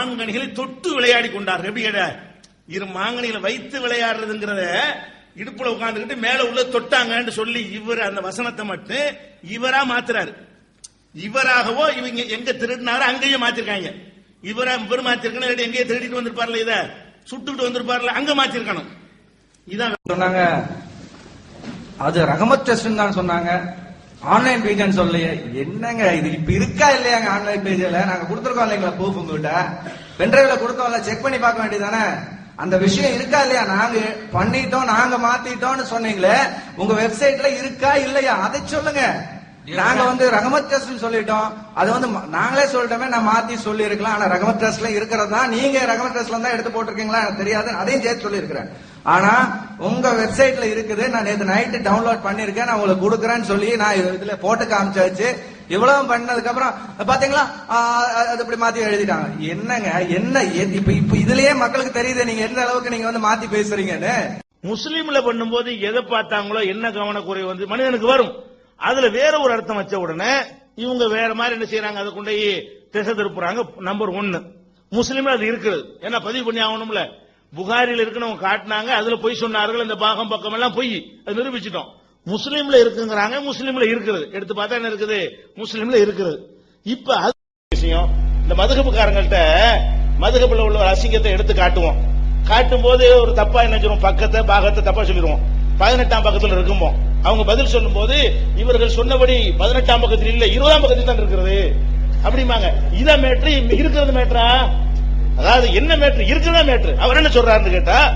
மாங்கனிகளை தொட்டு விளையாடி கொண்டார் எப்படி இரு மாங்கனிகளை வைத்து விளையாடுறதுங்கிறத இடுப்புல உட்கார்ந்துகிட்டு மேல உள்ள தொட்டாங்கன்னு சொல்லி இவர் அந்த வசனத்தை மட்டும் இவரா மாத்துறாரு. இவராகவோ இவங்க எங்க திருடினாரோ அங்கேயும் மாத்திருக்காங்க. இவரா இவர் மாத்திருக்கணும் எங்கேயே திருடிட்டு வந்திருப்பார்ல இத? சுட்டுக்கிட்டு வந்திருப்பார்ல அங்க மாத்திருக்கணும். இதான் சொன்னாங்க. அது ரகமத் தான் சொன்னாங்க. ஆன்லைன் பேஜ்னு சொல்லலையே என்னங்க இது? இப்ப இருக்கா இல்லையாங்க ஆன்லைன் பேஜ்ல நாங்க கொடுத்துருக்கோம் இல்லைங்களா ப்ரூஃப் உங்ககிட்ட? பென்ட்ரைவ்ல கொடுத்தோம்ல செக் பண்ணி பார்க்க வேண்டியதானே அந்த விஷயம் இருக்கா இல்லையா? நாங்க பண்ணிட்டோம் நாங்க மாத்திட்டோம்னு சொன்னீங்களே உங்க வெப்சைட்ல இருக்கா இல்லையா? அதை சொல்லுங்க. நாங்க வந்து ரகமத் டெஸ்ட் சொல்லிட்டோம். அது வந்து நாங்களே சொல்லிட்டோமே நான் மாத்தி சொல்லி இருக்கலாம் ஆனா ரகமத் டெஸ்ட்ல இருக்கிறது நீங்க ரகமத் டெஸ்ட்ல தான் எடுத்து போட்டிருக்கீங்களா? எனக்கு தெரியாது. அதையும் சேர்த்து சொல்லி ஆனா உங்க வெப்சைட்ல இருக்குது நான் நேத்து நைட்டு டவுன்லோட் பண்ணிருக்கேன் நான் உங்களுக்கு கொடுக்குறேன்னு சொல்லி நான் இது- இதுல போட்டு காமிச்சாச்சு. இவ்வளவு பண்ணதுக்கு அப்புறம் பாத்தீங்களா அது இப்படி மாத்தி எழுதிட்டாங்க. என்னங்க என்ன இப்ப இப்ப இதுலயே மக்களுக்கு தெரியுது நீங்க எந்த அளவுக்கு நீங்க வந்து மாத்தி பேசுறீங்கன்னு. முஸ்லீம்ல பண்ணும்போது எதை பார்த்தாங்களோ என்ன கவனக்குறை வந்து மனிதனுக்கு வரும். அதுல வேற ஒரு அர்த்தம் வச்ச உடனே இவங்க வேற மாதிரி என்ன செய்யறாங்க அதை கொண்டு போய் திசை திருப்புறாங்க நம்பர் ஒன்னு முஸ்லீம்ல அது இருக்குது. ஏன்னா பதிவு பண்ணி ஆகணும்ல. புகாரில் இருக்குன்னு காட்டினாங்க அதுல பொய் சொன்னார்கள் இந்த பாகம் பக்கம் எல்லாம் பொய். அது நிரூபிச்சிட்டோம். முஸ்லீம்ல இருக்குங்கிறாங்க முஸ்லீம்ல இருக்குது எடுத்து பார்த்தா என்ன இருக்குது? முஸ்லீம்ல இருக்குது இப்ப அது விஷயம். இந்த மதுகப்புக்காரங்கள்ட்ட மதுகப்புல உள்ள ஒரு அசிங்கத்தை எடுத்து காட்டுவோம். காட்டும் போது ஒரு தப்பா என்ன சொல்லுவோம்? பக்கத்தை பாகத்தை தப்பா சொல்லிடுவோம். பதினெட்டாம் பக்கத்துல இருக்குமோ அவங்க பதில் சொல்லும் போது இவர்கள் சொன்னபடி பதினெட்டாம் பக்கத்தில் இல்ல இருபதாம் பக்கத்தில் தான் இருக்கிறது. அப்படிம்பாங்க. இதை மேட்ரு இருக்கிறது மேட்ரா? அதாவது என்ன மேட்ரு? இருக்குதான் மேட்ரு. அவர் என்ன சொல்றாருன்னு கேட்டா